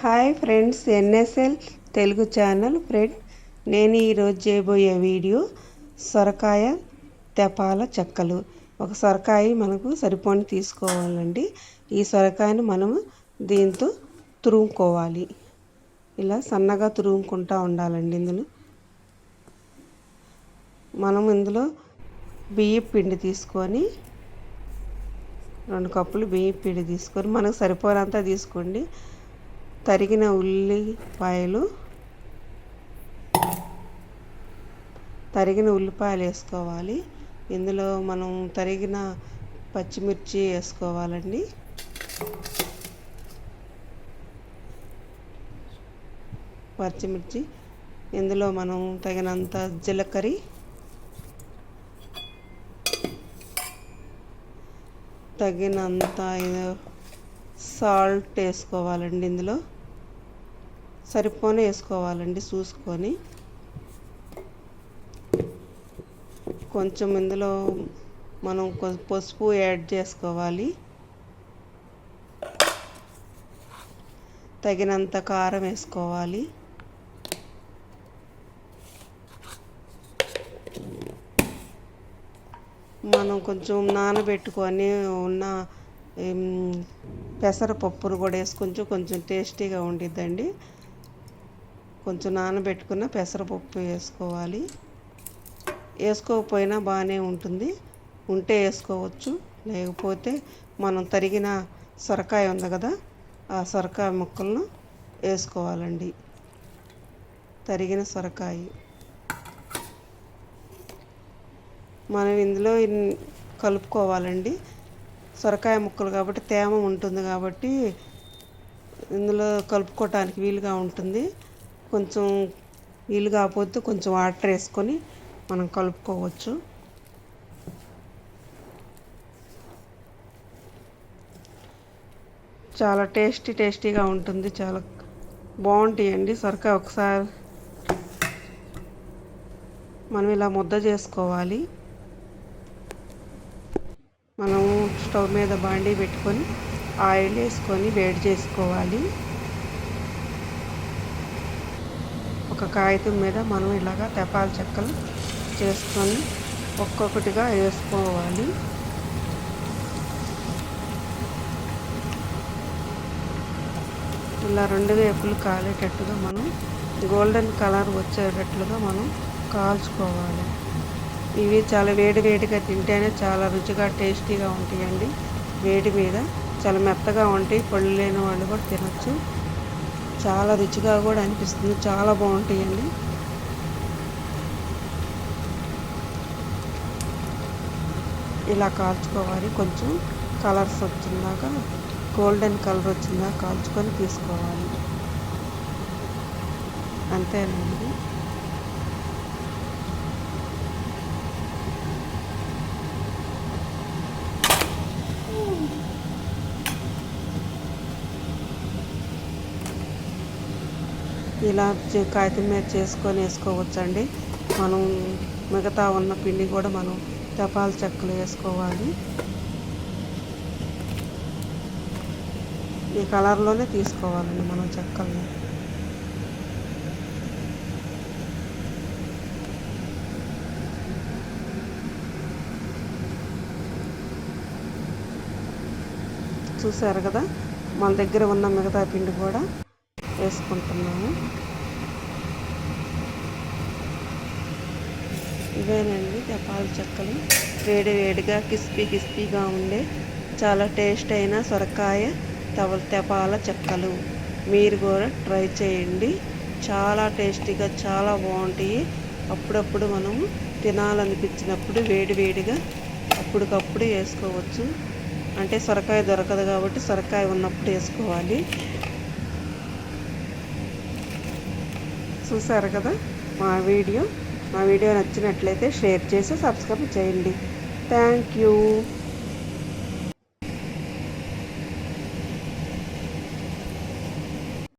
Hi friends NSL Telugu channel friend. నేను ఈరోజు చేయబోయే వీడియో సొరకాయ తెపాల చెక్కలు. ఒక సొరకాయ మనకు సరిపోని తీసుకోవాలండి. ఈ సొరకాయను మనము దీంతో తురుముకోవాలి. ఇలా సన్నగా తురుముకుంటూ ఉండాలండి ఇందులో మనం ఇందులో బియ్యం పిండి తీసుకొని రెండు కప్పులు బియ్యం పిండి తీసుకొని మనకు సరిపోనంత తీసుకోండి. తరిగిన ఉల్లిపాయలు తరిగిన ఉల్లిపాయలు వేసుకోవాలి. ఇందులో మనం తరిగిన పచ్చిమిర్చి వేసుకోవాలండి. పచ్చిమిర్చి. ఇందులో మనం తగినంత జీలకర్ర తగినంత సాల్ట్ వేసుకోవాలండి ఇందులో. సరిపోనే వేసుకోవాలండి చూసుకొని. కొంచెం ఇందులో మనం పసుపు యాడ్ చేసుకోవాలి. తగినంత కారం వేసుకోవాలి. మనం కొంచెం నానబెట్టుకొని ఉన్న పెసరపప్పును కూడా వేసుకొని కొంచెం టేస్టీగా ఉండిద్దండి. కొంచెం నానబెట్టుకున్న పెసరపప్పు వేసుకోవాలి. వేసుకోకపోయినా బాగానే ఉంటుంది. ఉంటే వేసుకోవచ్చు. లేకపోతే మనం తరిగిన సొరకాయ ఉంది కదా ఆ సొరకాయ ముక్కలను వేసుకోవాలండి. తరిగిన సొరకాయ. మనం ఇందులో కలుపుకోవాలండి. సొరకాయ ముక్కలు కాబట్టి తేమ ఉంటుంది కాబట్టి ఇందులో కలుపుకోవటానికి వీలుగా ఉంటుంది. కొంచెం వీలు కాకపోతే కొంచెం వాటర్ వేసుకొని మనం కలుపుకోవచ్చు. చాలా టేస్టీ టేస్టీగా ఉంటుంది. చాలా బాగుంటాయండి. సొరకాయ ఒకసారి మనం ఇలా ముద్ద చేసుకోవాలి. మనం స్టవ్ మీద బాండీ పెట్టుకొని ఆయిల్ వేసుకొని వేడి చేసుకోవాలి. ఒక కాగితం మీద మనం ఇలాగ తెపాల చెక్కలు చేసుకొని ఒక్కొక్కటిగా వేసుకోవాలి. ఇలా రెండు వేపులు కాలేటట్టుగా మనం గోల్డెన్ కలర్ వచ్చేటట్లుగా మనం కాల్చుకోవాలి. ఇవి చాలా వేడి వేడిగా తింటేనే చాలా రుచిగా టేస్టీగా ఉంటాయండి. వేడి మీద చాలా మెత్తగా ఉంటాయి. పళ్ళు లేని వాళ్ళు కూడా తినచ్చు. చాలా రుచిగా కూడా అనిపిస్తుంది. చాలా బాగుంటాయండి. ఇలా కాల్చుకోవాలి. కొంచెం కలర్స్ వచ్చిందాక గోల్డెన్ కలర్ వచ్చిందాక కాల్చుకొని తీసుకోవాలి. అంతేనండి. ఇలా కాగితం మీద చేసుకొని వేసుకోవచ్చండి. మనం మిగతా ఉన్న పిండి కూడా మనం తపాల చెక్కలు వేసుకోవాలి. ఈ కలర్లోనే తీసుకోవాలండి మనం చెక్కల్ని. చూసారు కదా? మన దగ్గర ఉన్న మిగతా పిండి కూడా. వేసుకుంటున్నాము. ఇవేనండి తెపాల చెక్కలు. వేడి వేడిగా క్రిస్పీ క్రిస్పీగా ఉండే చాలా టేస్ట్ అయిన సొరకాయ తవ తెపాల చెక్కలు. మీరు కూడా ట్రై చేయండి. చాలా టేస్టీగా చాలా బాగుంటాయి. అప్పుడప్పుడు మనము తినాలనిపించినప్పుడు వేడి వేడిగా అప్పటికప్పుడు వేసుకోవచ్చు. అంటే సొరకాయ దొరకదు కాబట్టి సొరకాయ ఉన్నప్పుడు వేసుకోవాలి. చూసారు కదా మా వీడియో? మా వీడియో నచ్చినట్లయితే షేర్ చేసి సబ్స్క్రైబ్ చేయండి. Thank you.